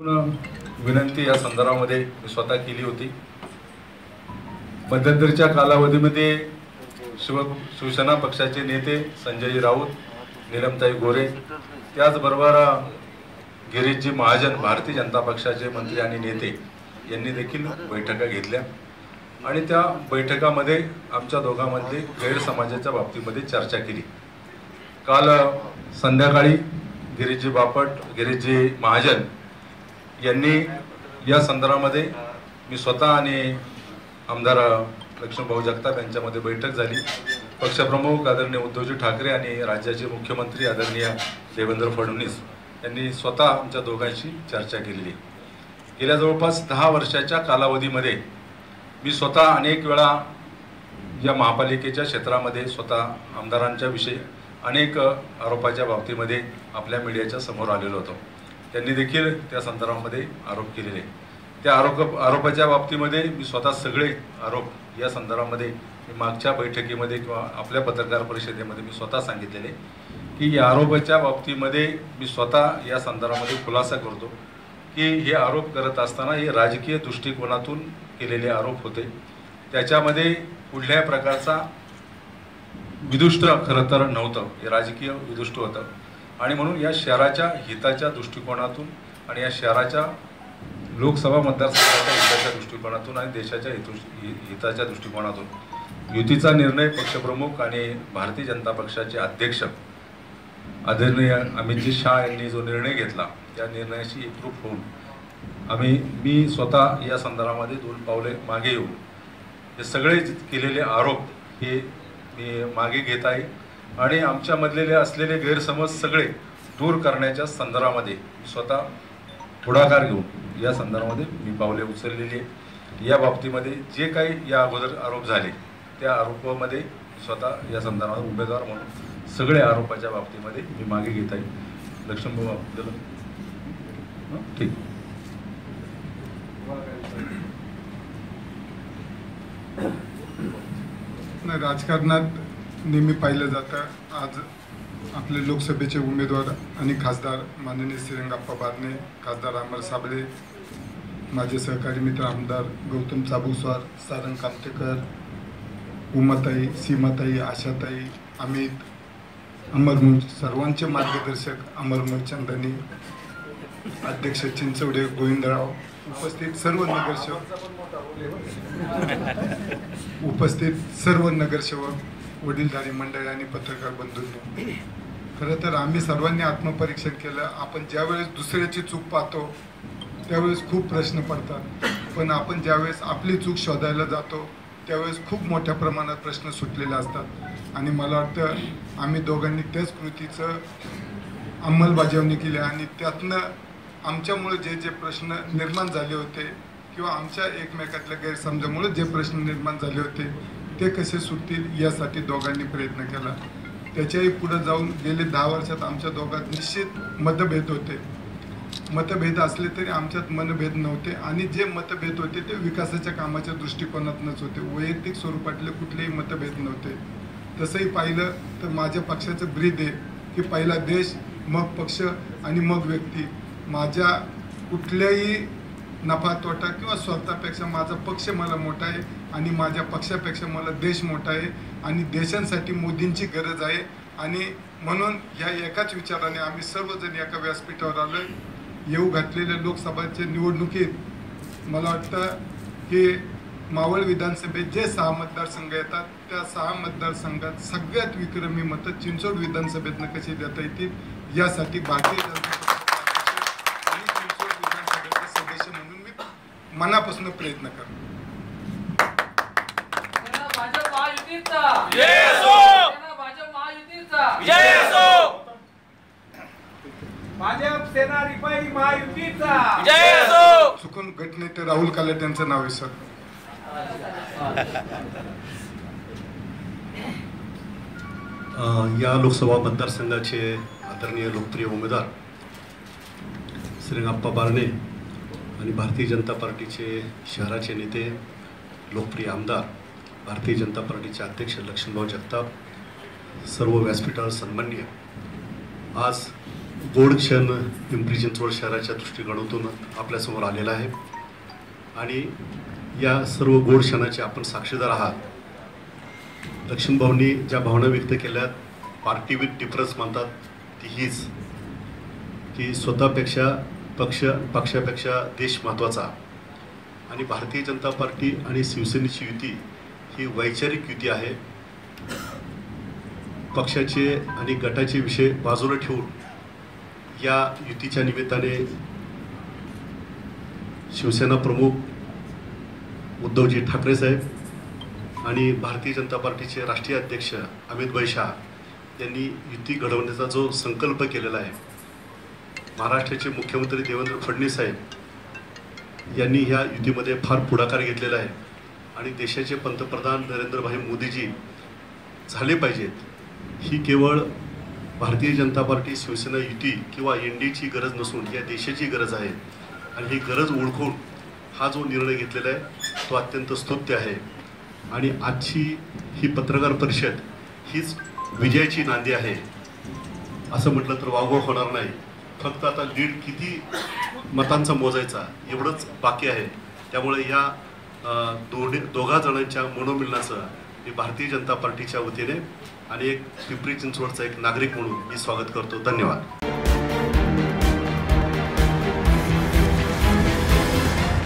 पूर्ण विनंती या संदर्भामध्ये मी स्वतः केली होती. मध्यंतरीच्या कालावधीमध्ये शिव शिवसेना पक्षाचे नेते संजय राऊत निलमताई गोरे त्याचबरोबर गिरीशजी महाजन भारतीय जनता पक्षाचे मंत्री आणि नेते यांनी देखील बैठका घेतल्या. आणि त्या बैठकामध्ये आमच्या दोघांमध्ये गैरसमाजाच्या बाबतीमध्ये चर्चा केली. काल संध्याकाळी गिरीशजी बापट गिरीशजी महाजन यांनी या संदर्भामध्ये मी स्वतः आणि आमदार लक्ष्मणभाऊ जगताप यांच्यामध्ये बैठक झाली. पक्षप्रमुख आदरणीय उद्धवजी ठाकरे आणि राज्याचे मुख्यमंत्री आदरणीय देवेंद्र फडणवीस यांनी स्वतः आमच्या दोघांशी चर्चा केलेली. गेल्या जवळपास दहा वर्षाच्या कालावधीमध्ये मी स्वतः अनेक वेळा या महापालिकेच्या क्षेत्रामध्ये स्वतः आमदारांच्या विषयी अनेक आरोपाच्या बाबतीमध्ये आपल्या मीडियाच्या समोर आलेलो होतो. त्यांनी देखील त्या संदर्भामध्ये आरोप केलेले. त्या आरोप आरोपाच्या बाबतीमध्ये मी स्वतः सगळे आरोप या संदर्भामध्ये मी मागच्या बैठकीमध्ये किंवा आपल्या पत्रकार परिषदेमध्ये मी स्वतः सांगितलेले की या आरोपाच्या बाबतीमध्ये मी स्वतः या संदर्भामध्ये खुलासा करतो की हे आरोप करत असताना हे राजकीय दृष्टिकोनातून केलेले आरोप होते. त्याच्यामध्ये कुठल्याही प्रकारचा विदुष्ट खरं तर नव्हतं हे राजकीय विदुष्ट होतं. आणि म्हणून या शहराच्या हिताच्या दृष्टिकोनातून आणि या शहराच्या लोकसभा मतदारसंघाच्या हिताच्या दृष्टिकोनातून आणि देशाच्या हितु हिताच्या दृष्टिकोनातून युतीचा निर्णय पक्षप्रमुख आणि भारतीय जनता पक्षाचे अध्यक्ष आदरणीय अमितजी शहा यांनी जो निर्णय घेतला त्या निर्णयाशी एकरूप होऊन आम्ही मी स्वतः या संदर्भामध्ये दोन पावले मागे येऊन हे सगळे केलेले आरोप हे मी मागे घेत आहे. आणि आमच्यामधलेले असलेले गैरसमज सगळे दूर करण्याच्या संदर्भामध्ये स्वतः पुढाकार घेऊन या संदर्भामध्ये मी पावले उचललेली आहे या बाबतीमध्ये जे काही या अगोदर आरोप झाले त्या आरोपामध्ये स्वतः या संदर्भात उमेदवार म्हणून सगळे आरोपाच्या बाबतीमध्ये मी मागे घेत आहे. लक्ष्मण भाऊ आपल्याला ठीक. नाही राजकारणात नेहमी पाहिलं जातं. आज आपले लोकसभेचे उमेदवार आणि खासदार माननीय श्रीरंगाप्पा बारणे खासदार अमर साबळे माझे सहकारी मित्र आमदार गौतम चाबुसवार सारंग कामतेकर उमाताई सीमाताई आशाताई अमित अमर सर्वांचे मार्गदर्शक अमर मुलचंदानी अध्यक्ष चिंचवडे गोविंदराव उपस्थित सर्व नगरसेवक उपस्थित सर्व नगरसेवक वडीलधारी मंडळी आणि पत्रकार बंधूंनी खरं तर आम्ही सर्वांनी आत्मपरीक्षण केलं. आपण ज्यावेळेस दुसऱ्याची चूक पाहतो त्यावेळेस खूप प्रश्न पडतात. पण आपण ज्यावेळेस आपली चूक शोधायला जातो त्यावेळेस खूप मोठ्या प्रमाणात प्रश्न सुटलेले असतात. आणि मला वाटतं आम्ही दोघांनी त्याच कृतीचं अंमलबजावणी केली आणि त्यातनं आमच्यामुळे जे जे प्रश्न निर्माण झाले होते किंवा आमच्या एकमेकातल्या गैरसमजामुळे जे प्रश्न निर्माण झाले होते ते कसे सुटतील यासाठी दोघांनी प्रयत्न केला. त्याच्याही पुढे जाऊन गेले दहा वर्षात आमच्या दोघात निश्चित मतभेद होते. मतभेद असले तरी आमच्यात मनभेद नव्हते आणि जे मतभेद होते ते विकासाच्या कामाच्या दृष्टिकोनातूनच होते. वैयक्तिक स्वरूपातले कुठलेही मतभेद नव्हते. तसंही पाहिलं तर माझ्या पक्षाचं ब्रीद आहे की पहिला देश मग पक्ष आणि मग व्यक्ती. माझ्या कुठल्याही नफा तोटा किंवा स्वतःपेक्षा माझा पक्ष मला मोठा आहे आणि माझ्या पक्षापेक्षा मला देश मोठा आहे आणि देशांसाठी मोदींची गरज आहे. आणि म्हणून ह्या एकाच विचाराने आम्ही सर्वजण एका व्यासपीठावर आलो येऊ घातलेल्या लोकसभाच्या निवडणुकीत मला वाटतं की मावळ विधानसभेत जे सहा मतदारसंघ येतात त्या सहा मतदारसंघात सगळ्यात विक्रमी मतं चिंचोड विधानसभेतनं कशी देता येतील यासाठी भारतीय जनता पक्षाचे आणि चिंचोड विधानसभेचे सदस्य म्हणून मी मनापासून प्रयत्न करतो सेना भाजप महायुतीचा. भाजप महायुतीचा. भाजप सेना रिपाई महायुतीचा. चुकून गटनेते राहुल काले त्यांचं नाव विसर अ, या लोकसभा मतदारसंघाचे आदरणीय लोकप्रिय उमेदवार श्रीरंगाप्पा बारणे आणि भारतीय जनता पार्टीचे शहराचे नेते लोकप्रिय आमदार भारतीय जनता पार्टीचे अध्यक्ष लक्ष्मणभाऊ जगताप सर्व व्यासपीठावर सन्मान्य आज गोड क्षण पिंपरी चिंचवड शहराच्या दृष्टिकोनातून आपल्यासमोर आलेला आहे. आणि या सर्व गोड क्षणाचे आपण साक्षीदार आहात. लक्ष्मणभाऊंनी ज्या भावना व्यक्त केल्यात पार्टी विथ डिफरन्स म्हणतात ती हीच की स्वतःपेक्षा पक्ष पक्षापेक्षा देश महत्त्वाचा. आणि भारतीय जनता पार्टी आणि शिवसेनेची युती ही वैचारिक युती आहे. पक्षाचे आणि गटाचे विषय बाजूला ठेवून या युतीच्या निमित्ताने शिवसेना प्रमुख उद्धवजी ठाकरे साहेब आणि भारतीय जनता पार्टीचे राष्ट्रीय अध्यक्ष अमित भाई शाह यांनी युती घडवण्याचा जो संकल्प केलेला आहे. महाराष्ट्राचे मुख्यमंत्री देवेंद्र फडणवीस साहेब यांनी ह्या युतीमध्ये फार पुढाकार घेतलेला आहे. आणि देशाचे पंतप्रधान नरेंद्रभाई मोदीजी झाले पाहिजेत. ही केवळ भारतीय जनता पार्टी शिवसेना युती किंवा एन डीची गरज नसून या देशाची गरज आहे. आणि ही गरज ओळखून हा जो निर्णय घेतलेला आहे तो अत्यंत स्तुत्य आहे. आणि आजची ही पत्रकार परिषद हीच विजयाची नांदी आहे. असं म्हटलं तर वावगं होणार नाही. फक्त आता लीड किती मतांचा मोजायचा एवढंच बाकी आहे. त्यामुळे या दोन्ही दोघा जणांच्या मनोमिलनाचं मी भारतीय जनता पार्टीच्या वतीने आणि एक पिंपरी चिंचवडचा एक नागरिक म्हणून मी स्वागत करतो. धन्यवाद.